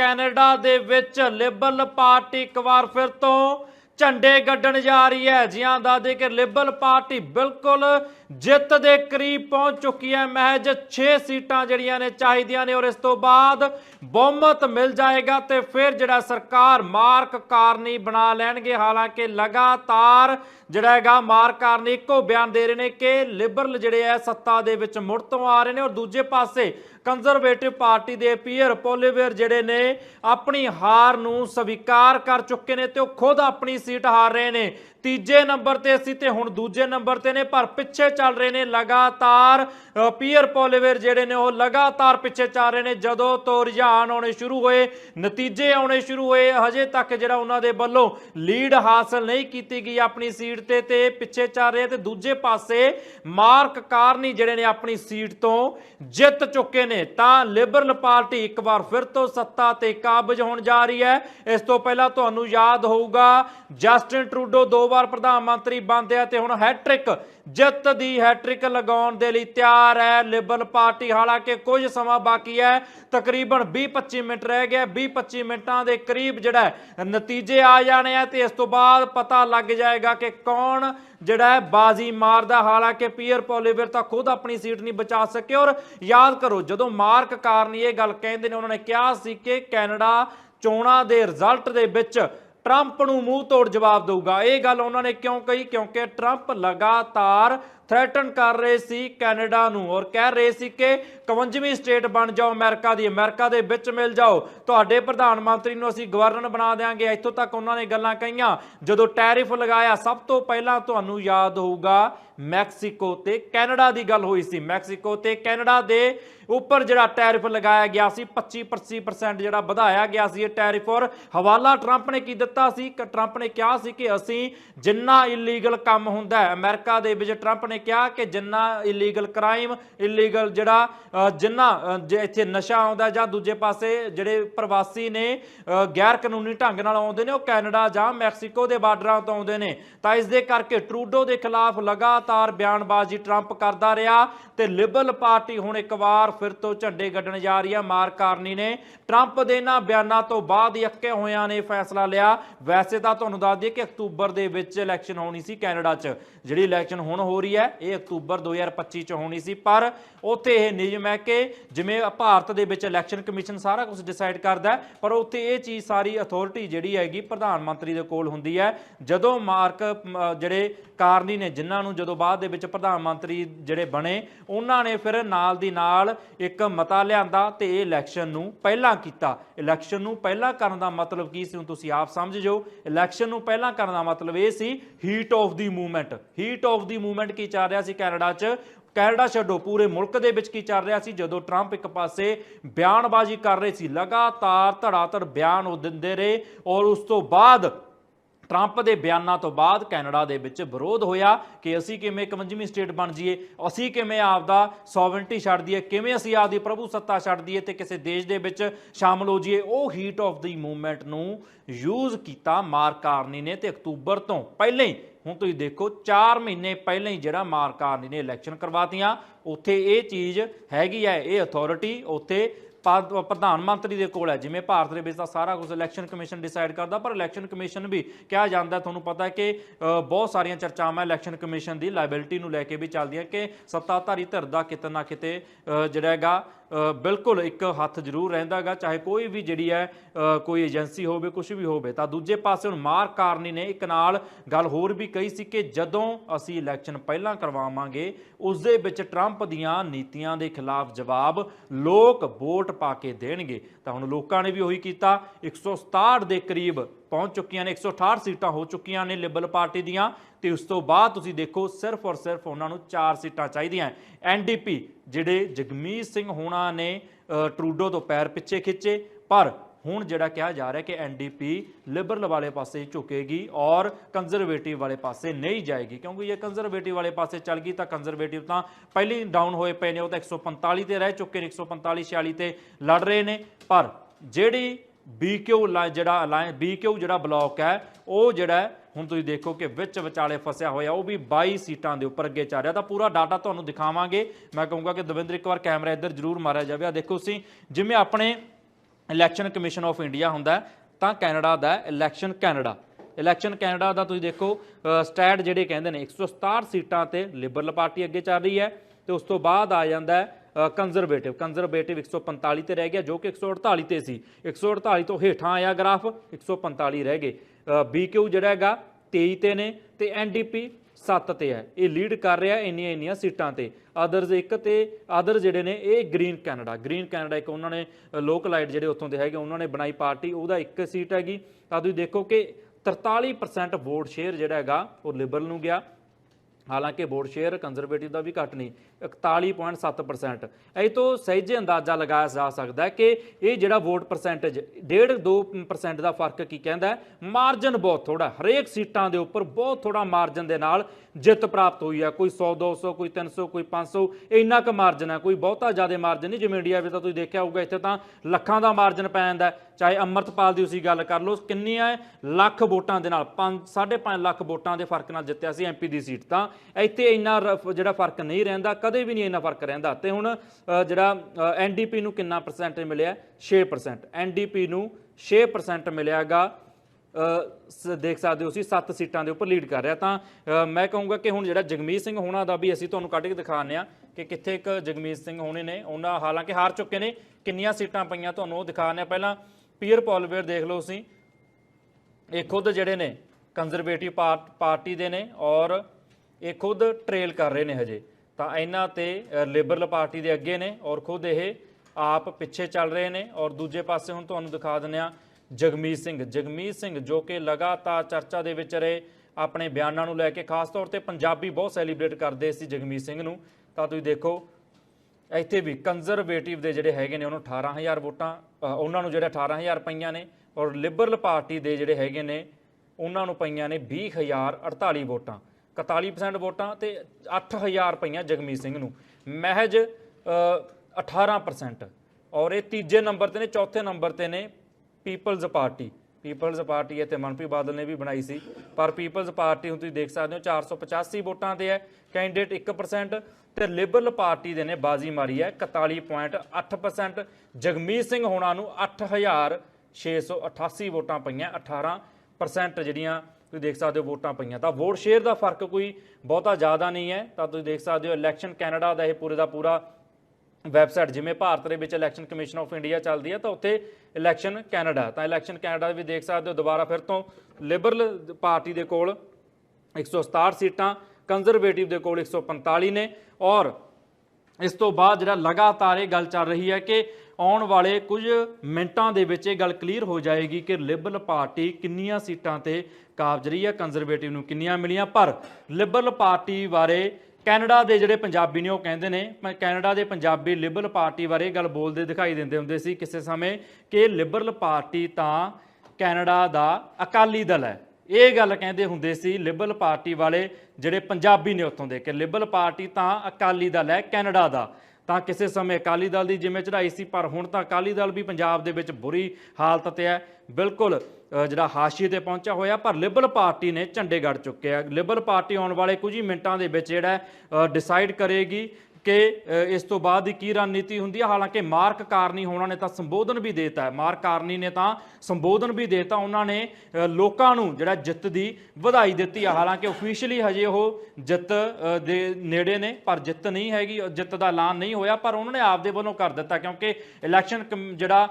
Canada ਦੇ ਵਿੱਚ Liberal party ਇੱਕ ਵਾਰ ਫਿਰ ਤੋਂ ਝੰਡੇ ਗੱਡਣ ਜਾ ਰਹੀ ਹੈ। ਜਿਹਾਂ ਦੱਸਦੇ ਕਿ ਲਿਬਰਲ ਪਾਰਟੀ ਬਿਲਕੁਲ ਜਿੱਤ ਦੇ ਕਰੀਬ ਪਹੁੰਚ ਚੁੱਕੀ ਹੈ ਮਹਿਜ 6 ਸੀਟਾਂ ਜਿਹੜੀਆਂ ਨੇ ਚਾਹੀਦੀਆਂ ਨੇ ਔਰ ਇਸ ਤੋਂ ਬਾਅਦ ਬਹੁਮਤ ਮਿਲ ਜਾਏਗਾ ਤੇ ਫਿਰ ਜਿਹੜਾ ਸਰਕਾਰ ਮਾਰਕ ਕਾਰਨੀ ਬਣਾ ਲੈਣਗੇ। ਹਾਲਾਂਕਿ ਲਗਾਤਾਰ ਜਿਹੜਾ ਹੈਗਾ ਮਾਰਕ ਕਾਰਨੀ ਇੱਕੋ ਬਿਆਨ ਦੇ ਰਹੇ ਨੇ ਕਿ ਲਿਬਰਲ ਜਿਹੜੇ ਹੈ ਸੱਤਾ ਦੇ ਵਿੱਚ ਮੁੜ ਤੋਂ ਆ ਰਹੇ ਨੇ ਔਰ ਦੂਜੇ ਪਾਸੇ ਕੰਜ਼ਰਵੇਟਿਵ ਪਾਰਟੀ ਦੇ ਪੀਅਰ ਪੋਲੀਵੇਅਰ ਜਿਹੜੇ ਨੇ ਆਪਣੀ ਹਾਰ ਨੂੰ ਸਵੀਕਾਰ ਕਰ ਚੁੱਕੇ ਨੇ ਤੇ ਉਹ ਖੁਦ ਆਪਣੀ ਸੀਟ ਹਾਰ ਰਹੇ ਨੇ। ਤੀਜੇ ਨੰਬਰ ਤੇ ਅਸੀਂ ਤੇ ਹੁਣ ਦੂਜੇ ਨੰਬਰ ਤੇ ਨੇ, ਪਰ ਪਿੱਛੇ ਚੱਲ ਰਹੇ ਨੇ ਲਗਾਤਾਰ ਪੀਅਰ ਪੋਲੀਵੇਅਰ ਜਿਹੜੇ ਨੇ ਉਹ ਲਗਾਤਾਰ ਪਿੱਛੇ ਚੱਲ ਰਹੇ ਨੇ, ਜਦੋਂ ਤੋਂ ਰੁਝਾਨ ਆਉਣੇ ਸ਼ੁਰੂ ਹੋਏ, ਨਤੀਜੇ ਆਉਣੇ ਸ਼ੁਰੂ ਹੋਏ, ਹਜੇ ਤੱਕ ਜਿਹੜਾ ਉਹਨਾਂ ਦੇ ਵੱਲੋਂ ਲੀਡ ਹਾਸਲ ਨਹੀਂ ਕੀਤੀ ਗਈ ਆਪਣੀ ਸੀਟ ਤੇ ਤੇ ਪਿੱਛੇ ਚੱਲ ਰਹੇ ਤੇ ਦੂਜੇ ਪਾਸੇ ਮਾਰਕ ਕਾਰਨੀ ਜਿਹੜੇ ਨੇ ਆਪਣੀ ਸੀਟ ਤੋਂ ਜਿੱਤ ਚੁੱਕੇ ਨੇ, ਤਾਂ ਲਿਬਰਲ ਪਾਰਟੀ ਇੱਕ ਵਾਰ ਫਿਰ ਤੋਂ ਸੱਤਾ ਤੇ ਕਾਬਜ ਹੋਣ ਜਾ ਰਹੀ ਹੈ। ਇਸ ਤੋਂ ਪਹਿਲਾਂ ਤੁਹਾਨੂੰ ਯਾਦ ਹੋਊਗਾ, ਜਸਟਿਨ ਟਰੂਡੋ ਦੋ ਵਾਰ ਪ੍ਰਧਾਨ ਮੰਤਰੀ ਬਣਦੇ ਤੇ ਹੁਣ ਹੈਟ੍ਰਿਕ ਜਿੱਤ ਦੀ ਹੈਟ੍ਰਿਕ ਲਗਾਉਣ ਦੇ ਲਈ ਤਿਆਰ ਹੈ। ਲਿਬਰਲ ਪਾਰਟੀ ਹਾਲਾਂਕਿ ਕੁਝ ਸਮਾਂ ਬਾਕੀ ਹੈ। ਤਕਰੀਬਨ 20-25 ਮਿੰਟ ਰਹਿ ਗਿਆ। 20-25 ਮਿੰਟਾਂ ਦੇ ਕਰੀਬ ਜਿਹੜਾ ਨਤੀਜੇ ਆ ਜਾਣੇ ਆ ਤੇ ਇਸ ਤੋਂ ਬਾਅਦ ਪਤਾ ਲੱਗ ਜਾਏਗਾ ਕਿ ਕੌਣ ਜਿਹੜਾ ਬਾਜ਼ੀ ਮਾਰਦਾ। ਹਾਲਾਂਕਿ ਪੀਅਰ ਪੋਲੀਵੇਰ ਤਾਂ ਖੁਦ ਆਪਣੀ ਸੀਟ ਨਹੀਂ ਬਚਾ ਸਕੇ ਔਰ ਯਾਦ ਕਰੋ, ਜਦੋਂ ਮਾਰਕ ਕਾਰਨੀ ਇਹ ਗੱਲ ਕਹਿੰਦੇ ਨੇ, ਉਹਨਾਂ ਨੇ ਕਿਹਾ ਸੀ ਕਿ ਕੈਨੇਡਾ ਚੋਣਾਂ ਦੇ ਰਿਜ਼ਲਟ ਦੇ ਵਿੱਚ ਟਰੰਪ ਨੂੰ ਮੂੰਹ ਤੋੜ ਜਵਾਬ ਦੇਊਗਾ। ਇਹ ਗੱਲ ਉਹਨਾਂ ਨੇ ਕਿਉਂ ਕਹੀ? ਕਿਉਂਕਿ ਟਰੰਪ ਲਗਾਤਾਰ ਥ੍ਰੈਟਨ ਕਰ ਰਹੇ ਸੀ ਕੈਨੇਡਾ ਨੂੰ ਔਰ ਕਹਿ ਰਹੇ ਸੀ ਕਿ 51ਵੀਂ ਸਟੇਟ ਬਣ ਜਾਓ ਅਮਰੀਕਾ ਦੀ, ਅਮਰੀਕਾ ਦੇ ਵਿੱਚ ਮਿਲ ਜਾਓ। ਤੁਹਾਡੇ ਪ੍ਰਧਾਨ ਮੰਤਰੀ ਨੂੰ ਅਸੀਂ ਗਵਰਨਰ ਬਣਾ ਦੇਾਂਗੇ ਇੱਥੋਂ ਤੱਕ ਉਹਨਾਂ ਨੇ ਗੱਲਾਂ ਕਹੀਆਂ। ਜਦੋਂ ਟੈਰਿਫ ਲਗਾਇਆ, ਸਭ ਤੋਂ ਪਹਿਲਾਂ ਤੁਹਾਨੂੰ ਯਾਦ ਹੋਊਗਾ ਮੈਕਸੀਕੋ ਤੇ ਕੈਨੇਡਾ ਦੀ ਗੱਲ ਹੋਈ ਸੀ। ਮੈਕਸੀਕੋ ਤੇ ਕੈਨੇਡਾ ਦੇ ਉੱਪਰ ਜਿਹੜਾ ਟੈਰਿਫ ਲਗਾਇਆ ਗਿਆ ਸੀ 25-25% ਜਿਹੜਾ ਵਧਾਇਆ ਗਿਆ ਸੀ ਇਹ ਟੈਰਿਫ ਔਰ ਹਵਾਲਾ ਟਰੰਪ ਨੇ ਕੀ ਦਿੱਤਾ ਸੀ? ਕਿ ਟਰੰਪ ਨੇ ਕਿਹਾ ਸੀ ਕਿ ਅਸੀਂ ਜਿੰਨਾ ਇਲੀਗਲ ਕੰਮ ਹੁੰਦਾ ਹੈ, ਅਮਰੀਕਾ ਦੇ ਵਿੱਚ ਟਰੰਪ ਨੇ ਕਿਹਾ ਕਿ ਜਿੰਨਾ ਇਲੀਗਲ ਕ੍ਰਾਈਮ ਇਲੀਗਲ ਜਿਹੜਾ ਜਿੰਨਾ ਜੇ ਇੱਥੇ ਨਸ਼ਾ ਆਉਂਦਾ ਜਾਂ ਦੂਜੇ ਪਾਸੇ ਜਿਹੜੇ ਪ੍ਰਵਾਸੀ ਨੇ ਗੈਰ ਕਾਨੂੰਨੀ ਢੰਗ ਨਾਲ ਆਉਂਦੇ ਨੇ, ਉਹ ਕੈਨੇਡਾ ਜਾਂ ਮੈਕਸੀਕੋ ਦੇ ਬਾਰਡਰਾਂ ਤੋਂ ਆਉਂਦੇ ਨੇ। ਤਾਂ ਇਸ ਦੇ ਕਰਕੇ ਟਰੂਡੋ ਦੇ ਖਿਲਾਫ ਲਗਾਤਾਰ ਬਿਆਨਬਾਜ਼ੀ ਟਰੰਪ ਕਰਦਾ ਰਿਹਾ ਤੇ ਲਿਬਰਲ ਪਾਰਟੀ ਹੁਣ ਇੱਕ ਵਾਰ ਫਿਰ ਤੋਂ ਝੰਡੇ ਗੱਡਣ ਜਾ ਰਹੀ ਹੈ ਮਾਰਕ ਕਾਰਨੀ ਨੇ। ਟਰੰਪ ਦੇ ਇਹਨਾਂ ਬਿਆਨਾਂ ਤੋਂ ਬਾਅਦ ਹੀ ਅੱਕੇ ਹੋਇਆਂ ਨੇ ਫੈਸਲਾ ਲਿਆ। ਵੈਸੇ ਤਾਂ ਤੁਹਾਨੂੰ ਦੱਸ ਦਈਏ ਕਿ ਅਕਤੂਬਰ ਦੇ ਵਿੱਚ ਇਲੈਕਸ਼ਨ ਹੋਣੀ ਸੀ ਕੈਨੇਡਾ 'ਚ। ਜਿਹੜੀ ਇਲੈਕਸ਼ਨ ਹੁਣ ਹੋ ਰਹੀ ਹੈ, ਇਹ ਅਕਤੂਬਰ 2025 'ਚ ਹੋਣੀ ਸੀ। ਪਰ ਉੱਥੇ ਇਹ ਨਿਯਮ ਹੈ ਕਿ ਜਿਵੇਂ ਭਾਰਤ ਦੇ ਵਿੱਚ ਇਲੈਕਸ਼ਨ ਕਮਿਸ਼ਨ ਸਾਰਾ ਕੁਝ ਡਿਸਾਈਡ ਕਰਦਾ ਪਰ ਉੱਥੇ ਇਹ ਚੀਜ਼ ਸਾਰੀ ਅਥਾਰਟੀ ਜਿਹੜੀ ਹੈਗੀ ਪ੍ਰਧਾਨ ਮੰਤਰੀ ਦੇ ਕੋਲ ਹੁੰਦੀ ਹੈ। ਜਦੋਂ ਮਾਰਕ ਜਿਹੜੇ ਕਾਰਨੀ ਨੇ, ਜਿਨ੍ਹਾਂ ਨੂੰ ਜਦੋਂ ਬਾਅਦ ਦੇ ਵਿੱਚ ਪ੍ਰਧਾਨ ਮੰਤਰੀ ਜਿਹੜੇ ਬਣੇ, ਉਹਨਾਂ ਨੇ ਫਿਰ ਨਾਲ ਦੀ ਨਾਲ ਇੱਕ ਮਤਾ ਲਿਆਂਦਾ ਤੇ ਇਹ ਇਲੈਕਸ਼ਨ ਨੂੰ ਪਹਿਲਾਂ ਕੀਤਾ। ਇਲੈਕਸ਼ਨ ਨੂੰ ਪਹਿਲਾਂ ਕਰਨ ਦਾ ਮਤਲਬ ਕੀ ਸੀ? ਹੁਣ ਤੁਸੀਂ ਆਪ ਸਮਝ ਜਾਓ। ਇਲੈਕਸ਼ਨ ਨੂੰ ਪਹਿਲਾਂ ਕਰਨ ਦਾ ਮਤਲਬ ਇਹ ਸੀ heat of the movement heat of the movement ਕੀ ਚੱਲ ਰਿਹਾ ਸੀ ਕੈਨੇਡਾ 'ਚ? ਕੈਨੇਡਾ ਛੱਡੋ, ਪੂਰੇ ਮੁਲਕ ਦੇ ਵਿੱਚ ਕੀ ਚੱਲ ਰਿਹਾ ਸੀ? ਜਦੋਂ ਟਰੰਪ ਇੱਕ ਪਾਸੇ ਬਿਆਨਬਾਜ਼ੀ ਕਰ ਰਹੇ ਸੀ, ਲਗਾਤਾਰ ਧੜਾਧੜ ਬਿਆਨ ਉਹ ਦਿੰਦੇ ਰਹੇ ਔਰ ਉਸ ਤੋਂ ਬਾਅਦ ਟਰੰਪ ਦੇ ਬਿਆਨਾਂ ਤੋਂ ਬਾਅਦ ਕੈਨੇਡਾ ਦੇ ਵਿੱਚ ਵਿਰੋਧ ਹੋਇਆ ਕਿ ਅਸੀਂ ਕਿਵੇਂ 51ਵੀਂ ਸਟੇਟ ਬਣ ਜਾਈਏ, ਅਸੀਂ ਕਿਵੇਂ ਆਪਦਾ ਸੋਵਰਨਟੀ ਛੱਡ ਦਈਏ, ਕਿਵੇਂ ਅਸੀਂ ਆਪਦੀ ਪ੍ਰਭੂ ਸੱਤਾ ਛੱਡ ਦਈਏ ਤੇ ਕਿਸੇ ਦੇਸ਼ ਦੇ ਵਿੱਚ ਸ਼ਾਮਲ ਹੋ ਜਾਈਏ, ਉਹ ਹੀਟ ਆਫ ਦੀ ਮੂਵਮੈਂਟ ਨੂੰ ਯੂਜ਼ ਕੀਤਾ ਮਾਰਕ ਕਾਰਨੀ ਨੇ ਤੇ ਅਕਤੂਬਰ ਤੋਂ ਪਹਿਲਾਂ ਹੀ, ਹੁਣ ਤੁਸੀਂ ਦੇਖੋ 4 ਮਹੀਨੇ ਪਹਿਲਾਂ ਹੀ ਜਿਹੜਾ ਮਾਰਕ ਕਾਰਨੀ ਨੇ ਇਲੈਕਸ਼ਨ ਕਰਵਾਤੀਆਂ, ਉੱਥੇ ਇਹ ਚੀਜ਼ ਹੈਗੀ ਹੈ, ਇਹ ਅਥਾਰਟੀ ਉੱਥੇ ਪ੍ਰਧਾਨ ਮੰਤਰੀ ਦੇ ਕੋਲ ਹੈ। ਜਿਵੇਂ ਭਾਰਤ ਦੇ ਵਿੱਚ ਤਾਂ ਸਾਰਾ ਕੁਝ ਇਲੈਕਸ਼ਨ ਕਮਿਸ਼ਨ ਡਿਸਾਈਡ ਕਰਦਾ, ਪਰ ਇਲੈਕਸ਼ਨ ਕਮਿਸ਼ਨ ਵੀ ਕਿਹਾ ਜਾਂਦਾ ਤੁਹਾਨੂੰ ਪਤਾ ਹੈ ਕਿ ਬਹੁਤ ਸਾਰੀਆਂ ਚਰਚਾਵਾਂ ਇਲੈਕਸ਼ਨ ਕਮਿਸ਼ਨ ਦੀ ਲਾਇਬਿਲਿਟੀ ਨੂੰ ਲੈ ਕੇ ਵੀ ਚੱਲਦੀਆਂ ਕਿ ਸੱਤਾਧਾਰੀ ਧਿਰ ਦਾ ਕਿਤੇ ਨਾ ਕਿਤੇ ਜਿਹੜਾ ਹੈਗਾ ਬਿਲਕੁਲ ਇੱਕ ਹੱਥ ਜ਼ਰੂਰ ਰਹਿੰਦਾਗਾ, ਚਾਹੇ ਕੋਈ ਵੀ ਜਿਹੜੀ ਹੈ ਕੋਈ ਏਜੰਸੀ ਹੋਵੇ ਕੁਝ ਵੀ ਹੋਵੇ। ਤਾਂ ਦੂਜੇ ਪਾਸੇ ਹੁਣ ਮਾਰ ਕਾਰਨੀ ਨੇ ਇੱਕ ਨਾਲ ਗੱਲ ਹੋਰ ਵੀ ਕਹੀ ਸੀ ਕਿ ਜਦੋਂ ਅਸੀਂ ਇਲੈਕਸ਼ਨ ਪਹਿਲਾਂ ਕਰਵਾਵਾਂਗੇ ਉਸ ਦੇ ਵਿੱਚ ਟਰੰਪ ਦੀਆਂ ਨੀਤੀਆਂ ਦੇ ਖਿਲਾਫ ਜਵਾਬ ਲੋਕ ਵੋਟ ਪਾ ਕੇ ਦੇਣਗੇ। ਤਾਂ ਹੁਣ ਲੋਕਾਂ ਨੇ ਵੀ ਉਹੀ ਕੀਤਾ 167 ਦੇ ਕਰੀਬ ਪਹੁੰਚ ਚੁੱਕੀਆਂ ਨੇ 168 ਸੀਟਾਂ ਹੋ ਚੁੱਕੀਆਂ ਨੇ ਲਿਬਰਲ ਪਾਰਟੀ ਦੀਆਂ, ਤੇ ਉਸ ਤੋਂ ਬਾਅਦ ਤੁਸੀਂ ਦੇਖੋ ਸਿਰਫ ਔਰ ਸਿਰਫ ਉਹਨਾਂ ਨੂੰ 4 ਸੀਟਾਂ ਚਾਹੀਦੀਆਂ ਐਨਡੀਪੀ ਜਿਹੜੇ ਜਗਮੀਤ ਸਿੰਘ ਹੋਣਾ ਨੇ ਟਰੂਡੋ ਤੋਂ ਪੈਰ ਪਿੱਛੇ ਖਿੱਚੇ, ਪਰ ਹੁਣ ਜਿਹੜਾ ਕਿਹਾ ਜਾ ਰਿਹਾ ਕਿ ਐਨਡੀਪੀ ਲਿਬਰਲ ਵਾਲੇ ਪਾਸੇ ਝੁਕੇਗੀ ਔਰ ਕੰਜ਼ਰਵੇਟਿਵ ਵਾਲੇ ਪਾਸੇ ਨਹੀਂ ਜਾਏਗੀ, ਕਿਉਂਕਿ ਇਹ ਕੰਜ਼ਰਵੇਟਿਵ ਵਾਲੇ ਪਾਸੇ ਚੱਲ ਗਈ ਤਾਂ ਕੰਜ਼ਰਵੇਟਿਵ ਤਾਂ ਪਹਿਲੀ ਡਾਊਨ ਹੋਏ ਪਏ ਨੇ, ਉਹ ਤਾਂ 145 ਤੇ ਰਹਿ ਚੁੱਕੇ ਨੇ 145 46 ਤੇ ਲੜ ਰਹੇ ਨੇ, ਪਰ ਜਿਹੜੀ ਬੀਕਿਊ ਜਿਹੜਾ ਅਲਾਈਅੰਸ ਬੀਕਿਊ ਜਿਹੜਾ ਬਲਾਕ ਹੈ, ਉਹ ਜਿਹੜਾ ਹੁਣ ਤੁਸੀਂ ਦੇਖੋ ਕਿ ਵਿੱਚ ਵਿਚਾਲੇ ਫਸਿਆ ਹੋਇਆ, ਉਹ ਵੀ 22 ਸੀਟਾਂ ਦੇ ਉੱਪਰ ਅੱਗੇ ਚੱਲ ਰਿਹਾ। ਤਾਂ ਪੂਰਾ ਡਾਟਾ ਤੁਹਾਨੂੰ ਦਿਖਾਵਾਂਗੇ। ਮੈਂ ਕਹੂੰਗਾ ਕਿ ਦਵਿੰਦਰ ਇੱਕ ਵਾਰ ਕੈਮਰਾ ਇੱਧਰ ਜ਼ਰੂਰ ਮਾਰਿਆ ਜਾਵੇ। ਆ ਦੇਖੋ ਤੁਸੀਂ, ਜਿਵੇਂ ਆਪਣੇ ਇਲੈਕਸ਼ਨ ਕਮਿਸ਼ਨ ਆਫ ਇੰਡੀਆ ਹੁੰਦਾ ਤਾਂ ਕੈਨੇਡਾ ਦਾ ਇਲੈਕਸ਼ਨ ਕੈਨੇਡਾ। ਇਲੈਕਸ਼ਨ ਕੈਨੇਡਾ ਦਾ ਤੁਸੀਂ ਦੇਖੋ ਸਟੈਟ ਜਿਹੜੇ ਕਹਿੰਦੇ ਨੇ 167 ਸੀਟਾਂ ਤੇ ਲਿਬਰਲ ਪਾਰਟੀ ਅੱਗੇ ਚੱਲ ਰਹੀ ਹੈ, ਤੇ ਉਸ ਤੋਂ ਬਾਅਦ ਆ ਜਾਂਦਾ ਹੈ ਕੰਜ਼ਰਵੇਟਿਵ ਕੰਜ਼ਰਵੇਟਿਵ 145 ਤੇ ਰਹਿ ਗਿਆ, ਜੋ ਕਿ 148 ਤੇ ਸੀ। 148 ਤੋਂ ਹੇਠਾਂ ਆਇਆ ਗ੍ਰਾਫ 145 ਰਹਿ ਗਏ। ਬੀਕਿਊ ਜਿਹੜਾ ਹੈਗਾ 23 ਤੇ ਨੇ ਤੇ ਐਨਡੀਪੀ 7 ਤੇ ਹੈ। ਇਹ ਲੀਡ ਕਰ ਰਿਹਾ ਇੰਨੀਆਂ ਇੰਨੀਆਂ ਸੀਟਾਂ ਤੇ। ਅਦਰਸ ਇੱਕ ਤੇ ਅਦਰ ਜਿਹੜੇ ਨੇ, ਇਹ ਗ੍ਰੀਨ ਕੈਨੇਡਾ ਗ੍ਰੀਨ ਕੈਨੇਡਾ ਇੱਕ ਉਹਨਾਂ ਨੇ ਲੋਕਲਾਈਟ ਜਿਹੜੇ ਉੱਥੋਂ ਦੇ ਹੈਗੇ, ਉਹਨਾਂ ਨੇ ਬਣਾਈ ਪਾਰਟੀ, ਉਹਦਾ ਇੱਕ ਸੀਟ ਹੈਗੀ। ਤਾਂ ਤੁਸੀਂ ਦੇਖੋ ਕਿ 43% ਵੋਟ ਸ਼ੇਅਰ ਜਿਹੜਾ ਹੈਗਾ, ਉਹ ਲਿਬਰਲ ਨੂੰ ਗਿਆ। ਹਾਲਾਂਕਿ ਵੋਟ ਸ਼ੇਅਰ ਕੰਜ਼ਰਵੇਟਿਵ ਦਾ ਵੀ ਘੱਟ ਨਹੀਂ। 41.7% ਇਹ ਤੋਂ ਸਹਿਜੇ ਅੰਦਾਜ਼ਾ ਲਗਾਇਆ ਜਾ ਸਕਦਾ ਹੈ ਕਿ ਇਹ ਜਿਹੜਾ ਵੋਟ ਪਰਸੈਂਟੇਜ 1.5 2% ਦਾ ਫ਼ਰਕ ਕੀ ਕਹਿੰਦਾ ਮਾਰਜਨ ਬਹੁਤ ਥੋੜਾ ਹਰੇਕ ਸੀਟਾਂ ਦੇ ਉੱਪਰ ਬਹੁਤ ਥੋੜਾ ਮਾਰਜਨ ਦੇ ਨਾਲ ਜਿੱਤ ਪ੍ਰਾਪਤ ਹੋਈ ਹੈ। ਕੋਈ 100 200 ਕੋਈ 300 ਕੋਈ 500 ਇੰਨਾ ਕੁ ਮਾਰਜਨ ਹੈ। ਕੋਈ ਬਹੁਤਾ ਜ਼ਿਆਦਾ ਮਾਰਜਨ ਨਹੀਂ। ਜਿਵੇਂ ਇੰਡੀਆ ਵਿੱਚ ਤਾਂ ਤੁਸੀਂ ਦੇਖਿਆ ਹੋਊਗਾ, ਇੱਥੇ ਤਾਂ ਲੱਖਾਂ ਦਾ ਮਾਰਜਨ ਪੈ ਜਾਂਦਾ ਚਾਹੇ ਅਮਰਤਪਾਲ ਦੀ ਤੁਸੀਂ ਗੱਲ ਕਰ ਲਓ, ਕਿੰਨੀਆਂ ਹੈ? ਲੱਖ ਵੋਟਾਂ ਦੇ ਨਾਲ 5 5.5 ਲੱਖ ਵੋਟਾਂ ਦੇ ਫ਼ਰਕ ਨਾਲ ਜਿੱਤਿਆ ਸੀ ਐਮਪੀ ਦੀ ਸੀਟ ਤਾਂ। ਇੱਥੇ ਇੰਨਾ ਰ- ਜਿਹੜਾ ਫ਼ਰਕ ਨਹੀਂ ਰਹਿੰਦਾ। ਕਦੇ ਵੀ ਨਹੀਂ ਇੰਨਾ ਫ਼ਰਕ ਰਹਿੰਦਾ ਤੇ ਹੁਣ ਅ, ਜਿਹੜਾ ਐਨਡੀਪੀ ਨੂੰ ਕਿੰਨਾ ਪਰਸੈਂਟ ਮਿਲਿਆ? 6% ਐਨਡੀਪੀ ਨੂੰ 6% ਮਿਲਿਆਗਾ ਅ, ਸ- ਦੇਖ ਸਕਦੇ ਹੋ ਤੁਸੀਂ 7 ਸੀਟਾਂ ਦੇ ਉੱਪਰ ਲੀਡ ਕਰ ਰਿਹਾ। ਤਾਂ ਮੈਂ ਕਹੂੰਗਾ ਕਿ ਹੁਣ ਜਿਹੜਾ ਜਗਮੀਤ ਸਿੰਘ ਹੋਣਾ ਦਾ ਵੀ ਅਸੀਂ ਤੁਹਾਨੂੰ ਕੱਢ ਕੇ ਦਿਖਾਉਂਦੇ ਆ ਕਿ ਕਿੱਥੇ ਇੱਕ ਜਗਮੀਤ ਸਿੰਘ ਹੋਣੇ ਨੇ। ਉਹਨਾਂ ਹਾਲਾਂਕਿ ਹਾਰ ਚੁੱਕੇ ਨੇ। ਕਿੰਨੀਆਂ ਸੀਟਾਂ ਪਈਆਂ ਤੁਹਾਨੂੰ ਉਹ ਦਿਖਾਉਂਦੇ ਆ ਪਹਿਲਾਂ ਪੀਅਰ ਪੋਲਵੇਰ ਦੇਖ ਲਓ ਤੁਸੀਂ। ਇਹ ਖੁਦ ਜਿਹੜੇ ਨੇ ਕੰਜ਼ਰਵੇਟਿਵ ਪਾਰਟੀ ਦੇ ਨੇ ਔਰ ਇਹ ਖੁਦ ਟ੍ਰੇਲ ਕਰ ਰਹੇ ਨੇ ਹਜੇ। ਤਾਂ ਇਹਨਾਂ ਤੇ ਲਿਬਰਲ ਪਾਰਟੀ ਦੇ ਅੱਗੇ ਨੇ ਔਰ ਖੁਦ ਇਹ ਆਪ ਪਿੱਛੇ ਚੱਲ ਰਹੇ ਨੇ ਔਰ ਦੂਜੇ ਪਾਸੇ ਹੁਣ ਤੁਹਾਨੂੰ ਦਿਖਾ ਦਿੰਦੇ ਆ ਜਗਮੀਤ ਸਿੰਘ। ਜਗਮੀਤ ਸਿੰਘ ਜੋ ਕਿ ਲਗਾਤਾਰ ਚਰਚਾ ਦੇ ਵਿੱਚ ਰਹੇ, ਆਪਣੇ ਬਿਆਨਾਂ ਨੂੰ ਲੈ ਕੇ, ਖਾਸ ਤੌਰ ਤੇ ਪੰਜਾਬੀ ਬਹੁਤ ਸੈਲੀਬ੍ਰੇਟ ਕਰਦੇ ਸੀ ਜਗਮੀਤ ਸਿੰਘ ਨੂੰ। ਤਾਂ ਤੁਸੀਂ ਦੇਖੋ, ਇੱਥੇ ਵੀ ਕੰਜ਼ਰਵੇਟਿਵ ਦੇ ਜਿਹੜੇ ਹੈਗੇ ਨੇ, ਉਹਨੂੰ 18000 ਵੋਟਾਂ ਉਹਨਾਂ ਨੂੰ ਜਿਹੜਾ 18000 ਪਈਆਂ ਨੇ ਔਰ ਲਿਬਰਲ ਪਾਰਟੀ ਦੇ ਜਿਹੜੇ ਹੈਗੇ ਨੇ, ਉਹਨਾਂ ਨੂੰ ਪਈਆਂ ਨੇ 20048 ਵੋਟਾਂ। 41% ਵੋਟਾਂ ਤੇ 8000 ਪਈਆਂ ਜਗਮੀਤ ਸਿੰਘ ਨੂੰ। ਮਹਿਜ ਅ, 18% ਔਰ ਇਹ ਤੀਜੇ ਨੰਬਰ ਤੇ ਨੇ ਚੌਥੇ ਨੰਬਰ ਤੇ ਨੇ ਪੀਪਲਜ਼ ਪਾਰਟੀ ਪੀਪਲਜ਼ ਪਾਰਟੀ ਇੱਥੇ ਮਨਪ੍ਰੀਤ ਬਾਦਲ ਨੇ ਵੀ ਬਣਾਈ ਸੀ। ਪਰ ਪੀਪਲਜ਼ ਪਾਰਟੀ ਹੁਣ ਤੁਸੀਂ ਦੇਖ ਸਕਦੇ ਹੋ 485 ਵੋਟਾਂ ਤੇ ਹੈ। ਕੈਂਡੀਡੇਟ 1% ਤੇ ਲਿਬਰਲ ਪਾਰਟੀ ਦੇ ਨੇ ਬਾਜ਼ੀ ਮਾਰੀ ਹੈ 41.8% ਜਗਮੀਤ ਸਿੰਘ ਹੋਣਾ ਨੂੰ 8688 ਵੋਟਾਂ ਪਈਆਂ 18% ਜਿਹੜੀਆਂ ਤੁਸੀਂ ਦੇਖ ਸਕਦੇ ਹੋ ਵੋਟਾਂ ਪਈਆਂ। ਤਾਂ ਵੋਟ ਸ਼ੇਅਰ ਦਾ ਫ਼ਰਕ ਕੋਈ ਬਹੁਤਾ ਜ਼ਿਆਦਾ ਨਹੀਂ ਹੈ। ਤਾਂ ਤੁਸੀਂ ਦੇਖ ਸਕਦੇ ਹੋ ਇਲੈਕਸ਼ਨ ਕੈਨੇਡਾ ਦਾ ਇਹ ਪੂਰੇ ਦਾ ਪੂਰਾ ਵੈਬਸਾਈਟ ਜਿਵੇਂ ਭਾਰਤ ਦੇ ਵਿੱਚ ਇਲੈਕਸ਼ਨ ਕਮਿਸ਼ਨ ਆਫ ਇੰਡੀਆ ਚੱਲਦੀ ਹੈ, ਤਾਂ ਉੱਥੇ ਇਲੈਕਸ਼ਨ ਕੈਨੇਡਾ ਤਾਂ ਇਲੈਕਸ਼ਨ ਕੈਨੇਡਾ ਵੀ ਦੇਖ ਸਕਦੇ ਹੋ ਦੁਬਾਰਾ ਫਿਰ ਤੋਂ ਲਿਬਰਲ ਪਾਰਟੀ ਦੇ ਕੋਲ 167 ਸੀਟਾਂ ਕੰਜ਼ਰਵੇਟਿਵ ਦੇ ਕੋਲ 145 ਨੇ ਔਰ ਇਸ ਤੋਂ ਬਾਅਦ ਜਿਹੜਾ ਲਗਾਤਾਰ ਇਹ ਗੱਲ ਚੱਲ ਰਹੀ ਹੈ ਕਿ ਆਉਣ ਵਾਲੇ ਕੁਝ ਮਿੰਟਾਂ ਦੇ ਵਿੱਚ ਇਹ ਗੱਲ ਕਲੀਅਰ ਹੋ ਜਾਏਗੀ ਕਿ ਲਿਬਰਲ ਪਾਰਟੀ ਕਿੰਨੀਆਂ ਸੀਟਾਂ ਤੇ ਕਾਬਜ ਰਹੀ ਹੈ ਕੰਜ਼ਰਵੇਟਿਵ ਨੂੰ ਕਿੰਨੀਆਂ ਮਿਲੀਆਂ। ਪਰ ਲਿਬਰਲ ਪਾਰਟੀ ਬਾਰੇ ਕੈਨੇਡਾ ਦੇ ਜਿਹੜੇ ਪੰਜਾਬੀ ਨੇ, ਉਹ ਕਹਿੰਦੇ ਨੇ ਕੈਨੇਡਾ ਦੇ ਪੰਜਾਬੀ ਲਿਬਰਲ ਪਾਰਟੀ ਬਾਰੇ ਗੱਲ ਬੋਲਦੇ ਦਿਖਾਈ ਦਿੰਦੇ ਹੁੰਦੇ ਸੀ ਕਿਸੇ ਸਮੇਂ ਕਿ ਲਿਬਰਲ ਪਾਰਟੀ ਤਾਂ ਕੈਨੇਡਾ ਦਾ ਅਕਾਲੀ ਦਲ ਹੈ। ਇਹ ਗੱਲ ਕਹਿੰਦੇ ਹੁੰਦੇ ਸੀ ਲਿਬਰਲ ਪਾਰਟੀ ਵਾਲੇ ਜਿਹੜੇ ਪੰਜਾਬੀ ਨੇ ਉੱਥੋਂ ਦੇ ਕਿ ਲਿਬਰਲ ਪਾਰਟੀ ਤਾਂ ਅਕਾਲੀ ਦਲ ਹੈ ਕੈਨੇਡਾ ਦਾ। ਤਾਂ ਕਿਸੇ ਸਮੇਂ ਅਕਾਲੀ ਦਲ ਦੀ ਜਿਵੇਂ ਚੜ੍ਹਾਈ ਸੀ, ਪਰ ਹੁਣ ਤਾਂ ਅਕਾਲੀ ਦਲ ਵੀ ਪੰਜਾਬ ਦੇ ਵਿੱਚ ਬੁਰੀ ਹਾਲਤ ਤੇ ਹੈ। ਬਿਲਕੁਲ ਜਿਹੜਾ ਹਾਸ਼ੀਏ ਤੇ ਪਹੁੰਚਿਆ ਹੋਇਆ, ਪਰ ਲਿਬਰਲ ਪਾਰਟੀ ਨੇ ਝੰਡੇ ਗੜ ਚੁੱਕੇ ਆ। ਲਿਬਰਲ ਪਾਰਟੀ ਆਉਣ ਵਾਲੇ ਕੁਝ ਹੀ ਮਿੰਟਾਂ ਦੇ ਵਿੱਚ ਜਿਹੜਾ ਡਿਸਾਈਡ ਕਰੇਗੀ। ਕਿ ਇਸ ਤੋਂ ਬਾਅਦ ਦੀ ਕੀ ਰਣਨੀਤੀ ਹੁੰਦੀ ਹੈ ਹਾਲਾਂਕਿ ਮਾਰਕ ਕਾਰਨੀ ਹੋਣਾ ਨੇ ਤਾਂ ਸੰਬੋਧਨ ਵੀ ਦੇਤਾ ਹੈ। ਮਾਰਕ ਕਾਰਨੀ ਨੇ ਤਾਂ ਸੰਬੋਧਨ ਵੀ ਦੇਤਾ। ਉਹਨਾਂ ਨੇ ਲੋਕਾਂ ਨੂੰ ਜਿਹੜਾ ਜਿੱਤ ਦੀ ਵਧਾਈ ਦਿੱਤੀ ਹੈ ਹਾਲਾਂਕਿ ਅਫੀਸ਼ੀਅਲੀ ਹਜੇ ਉਹ ਜਿੱਤ ਦੇ ਨੇੜੇ ਨੇ, ਪਰ ਜਿੱਤ ਨਹੀਂ ਹੈਗੀ। ਜਿੱਤ ਦਾ ਐਲਾਨ ਨਹੀਂ ਹੋਇਆ, ਪਰ ਉਹਨਾਂ ਨੇ ਆਪਦੇ ਵੱਲੋਂ ਕਰ ਦਿੱਤਾ ਕਿਉਂਕਿ ਇਲੈਕਸ਼ਨ ਕਮ- ਜਿਹੜਾ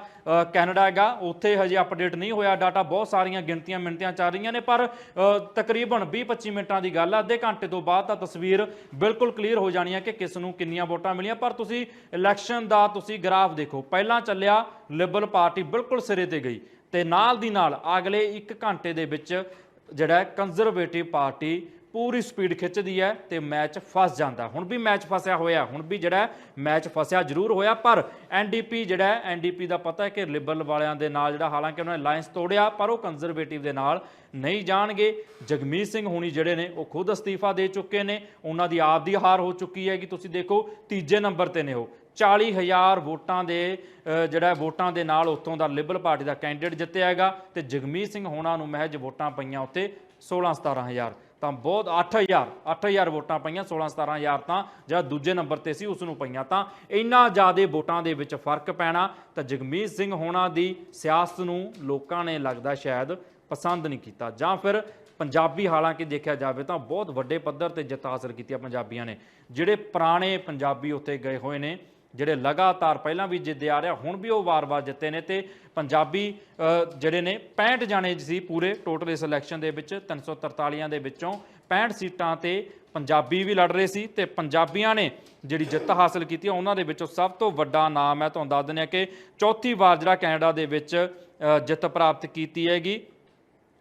ਕੈਨੇਡਾ ਹੈਗਾ, ਉੱਥੇ ਹਜੇ ਅਪਡੇਟ ਨਹੀਂ ਹੋਇਆ। ਡਾਟਾ ਬਹੁਤ ਸਾਰੀਆਂ ਗਿਣਤੀਆਂ ਮਿੰਟੀਆਂ ਚੱਲ ਰਹੀਆਂ ਨੇ, ਪਰ ਤਕਰੀਬਨ 20-25 ਮਿੰਟਾਂ ਦੀ ਗੱਲ ਆ। ਅੱਧੇ ਘੰਟੇ ਤੋਂ ਬਾਅਦ ਤਾਂ ਤਸਵੀਰ ਬਿਲਕੁਲ ਕਲੀਅਰ ਹੋ ਜਾਣੀ ਹੈ ਕਿ ਕਿਸ ਨੂੰ ਕਿੰਨੀਆਂ ਵੋਟਾਂ ਮਿਲੀਆਂ, ਪਰ ਤੁਸੀਂ ਇਲੈਕਸ਼ਨ ਦਾ ਤੁਸੀਂ ਗ੍ਰਾਫ ਦੇਖੋ। ਪਹਿਲਾਂ ਚੱਲਿਆ ਲਿਬਰਲ ਪਾਰਟੀ ਬਿਲਕੁਲ ਸਿਰੇ ਤੇ ਗਈ ਤੇ ਨਾਲ ਦੀ ਨਾਲ ਅਗਲੇ 1 ਘੰਟੇ ਦੇ ਵਿੱਚ ਜਿਹੜਾ ਕੰਜ਼ਰਵੇਟਿਵ ਪਾਰਟੀ ਪੂਰੀ ਸਪੀਡ ਖਿੱਚਦੀ ਹੈ ਤੇ ਮੈਚ ਫਸ ਜਾਂਦਾ। ਹੁਣ ਵੀ ਮੈਚ ਫਸਿਆ ਹੋਇਆ, ਹੁਣ ਵੀ ਜਿਹੜਾ ਮੈਚ ਫਸਿਆ ਜ਼ਰੂਰ ਹੋਇਆ, ਪਰ ਐਨਡੀਪੀ ਜਿਹੜਾ ਐਨਡੀਪੀ ਦਾ ਪਤਾ ਹੈ ਕਿ ਲਿਬਰਲ ਵਾਲਿਆਂ ਦੇ ਨਾਲ ਜਿਹੜਾ ਹਾਲਾਂਕਿ ਉਹਨਾਂ ਨੇ ਅਲਾਈਅੰਸ ਤੋੜਿਆ, ਪਰ ਉਹ ਕੰਜ਼ਰਵੇਟਿਵ ਦੇ ਨਾਲ ਨਹੀਂ ਜਾਣਗੇ। ਜਗਮੀਤ ਸਿੰਘ ਹੁਣੀ ਜਿਹੜੇ ਨੇ, ਉਹ ਖੁਦ ਅਸਤੀਫਾ ਦੇ ਚੁੱਕੇ ਨੇ। ਉਹਨਾਂ ਦੀ ਆਪ ਦੀ ਹਾਰ ਹੋ ਚੁੱਕੀ ਹੈ ਕਿ ਤੁਸੀਂ ਦੇਖੋ, ਤੀਜੇ ਨੰਬਰ ਤੇ ਨੇ ਉਹ। 40000 ਵੋਟਾਂ ਦੇ ਜਿਹੜਾ ਵੋਟਾਂ ਦੇ ਨਾਲ ਉੱਥੋਂ ਦਾ ਲਿਬਰਲ ਪਾਰਟੀ ਦਾ ਕੈਂਡੀਡੇਟ ਜਿੱਤਿਆ ਹੈਗਾ ਤੇ ਜਗਮੀਤ ਸਿੰਘ ਹੋਣਾ ਨੂੰ ਮਹਿਜ ਵੋਟਾਂ ਪਈਆਂ ਉੱਤੇ 16 17000 ਤਾਂ ਬਹੁਤ 8000 8000 ਵੋਟਾਂ ਪਈਆਂ 16 17000 ਤਾਂ ਜਿਹੜਾ ਦੂਜੇ ਨੰਬਰ ਤੇ ਸੀ ਉਸ ਨੂੰ ਪਈਆਂ ਤਾਂ। ਇੰਨਾ ਜ਼ਿਆਦਾ ਵੋਟਾਂ ਦੇ ਵਿੱਚ ਫ਼ਰਕ ਪੈਣਾ ਤਾਂ ਜਗਮੀਤ ਸਿੰਘ ਹੋਣਾ ਦੀ ਸਿਆਸਤ ਨੂੰ ਲੋਕਾਂ ਨੇ ਲੱਗਦਾ ਸ਼ਾਇਦ ਪਸੰਦ ਨਹੀਂ ਕੀਤਾ। ਜਾਂ ਫਿਰ ਪੰਜਾਬੀ ਹਾਲਾਂਕਿ ਦੇਖਿਆ ਜਾਵੇ ਤਾਂ ਬਹੁਤ ਵੱਡੇ ਪੱਧਰ ਤੇ ਜਿੱਤ ਹਾਸਲ ਕੀਤੀ ਆ ਪੰਜਾਬੀਆਂ ਨੇ। ਜਿਹੜੇ ਪੁਰਾਣੇ ਪੰਜਾਬੀ ਉੱਥੇ ਗਏ ਹੋਏ ਨੇ ਜਿਹੜੇ ਲਗਾਤਾਰ ਪਹਿਲਾਂ ਵੀ ਜਿੱਦੇ ਆ ਰਿਹਾ, ਹੁਣ ਵੀ ਉਹ ਵਾਰ-ਵਾਰ ਜਿੱਤੇ ਨੇ ਤੇ ਪੰਜਾਬੀ ਜਿਹੜੇ ਨੇ 65 ਜਾਣੇ ਸੀ ਪੂਰੇ ਟੋਟਲ ਇਸ ਇਲੈਕਸ਼ਨ ਦੇ ਵਿੱਚ 343 ਦੇ ਵਿੱਚੋਂ 65 ਸੀਟਾਂ ਤੇ ਪੰਜਾਬੀ ਵੀ ਲੜ ਰਹੇ ਸੀ ਤੇ ਪੰਜਾਬੀਆਂ ਨੇ ਜਿਹੜੀ ਜਿੱਤ ਹਾਸਲ ਕੀਤੀ ਉਹਨਾਂ ਦੇ ਵਿੱਚੋਂ ਸਭ ਤੋਂ ਵੱਡਾ ਨਾਮ ਹੈ ਤੁਹਾਨੂੰ ਦੱਸ ਦਿੰਦੇ ਆ ਕਿ ਚੌਥੀ ਵਾਰ ਜਿਹੜਾ ਕੈਨੇਡਾ ਦੇ ਵਿੱਚ ਜਿੱਤ ਪ੍ਰਾਪਤ ਕੀਤੀ ਹੈਗੀ।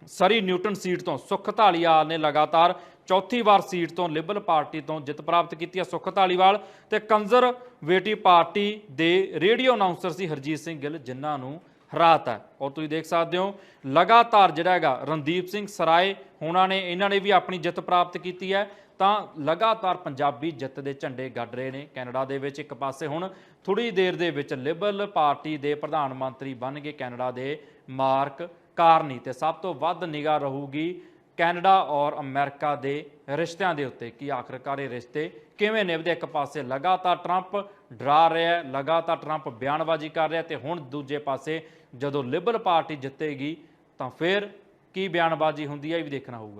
ਸਰੀ ਨਿਊਟਨ ਸੀਟ ਤੋਂ ਸੁਖ ਧਾਲੀਵਾਲ ਨੇ ਲਗਾਤਾਰ ਚੌਥੀ ਵਾਰ ਸੀਟ ਤੋਂ ਲਿਬਰਲ ਪਾਰਟੀ ਤੋਂ ਜਿੱਤ ਪ੍ਰਾਪਤ ਕੀਤੀ ਹੈ ਸੁਖ ਧਾਲੀਵਾਲ ਤੇ ਕੰਜ਼ਰਵੇਟਿਵ ਪਾਰਟੀ ਦੇ ਰੇਡੀਓ ਅਨਾਉਂਸਰ ਸੀ ਹਰਜੀਤ ਸਿੰਘ ਗਿੱਲ, ਜਿਨ੍ਹਾਂ ਨੂੰ ਹਰਾਤ ਹੈ। ਔਰ ਤੁਸੀਂ ਦੇਖ ਸਕਦੇ ਹੋ, ਲਗਾਤਾਰ ਜਿਹੜਾ ਹੈਗਾ ਰਣਦੀਪ ਸਿੰਘ ਸਰਾਏ, ਹੋਣਾ ਨੇ, ਇਹਨਾਂ ਨੇ ਵੀ ਆਪਣੀ ਜਿੱਤ ਪ੍ਰਾਪਤ ਕੀਤੀ ਹੈ। ਤਾਂ ਲਗਾਤਾਰ ਪੰਜਾਬੀ ਜਿੱਤ ਦੇ ਝੰਡੇ ਗੱਡ ਰਹੇ ਨੇ ਕੈਨੇਡਾ ਦੇ ਵਿੱਚ। ਇੱਕ ਪਾਸੇ ਹੁਣ ਥੋੜੀ ਦੇਰ ਦੇ ਵਿੱਚ ਲਿਬਰਲ ਪਾਰਟੀ ਦੇ ਪ੍ਰਧਾਨ ਮੰਤਰੀ ਬਣ ਗਏ ਕੈਨੇਡਾ ਦੇ ਮਾਰਕ ਕਾਰਨੀ ਤੇ ਸਭ ਤੋਂ ਵੱਧ ਨਿਗਾਹ ਰਹੂਗੀ ਕੈਨੇਡਾ ਔਰ ਅਮਰੀਕਾ ਦੇ ਰਿਸ਼ਤਿਆਂ ਦੇ ਉੱਤੇ ਕਿ ਆਖਰਕਾਰ ਇਹ ਰਿਸ਼ਤੇ ਕਿਵੇਂ ਨਿਭਦੇ? ਇੱਕ ਪਾਸੇ ਲਗਾਤਾਰ ਟਰੰਪ ਡਰਾ ਰਿਹਾ ਹੈ, ਲਗਾਤਾਰ ਟਰੰਪ ਬਿਆਨਬਾਜ਼ੀ ਕਰ ਰਿਹਾ ਤੇ ਹੁਣ ਦੂਜੇ ਪਾਸੇ ਜਦੋਂ ਲਿਬਰਲ ਪਾਰਟੀ ਜਿੱਤੇਗੀ ਤਾਂ ਫਿਰ ਕੀ ਬਿਆਨਬਾਜ਼ੀ ਹੁੰਦੀ ਹੈ ਇਹ ਵੀ ਦੇਖਣਾ ਹੋਊਗਾ।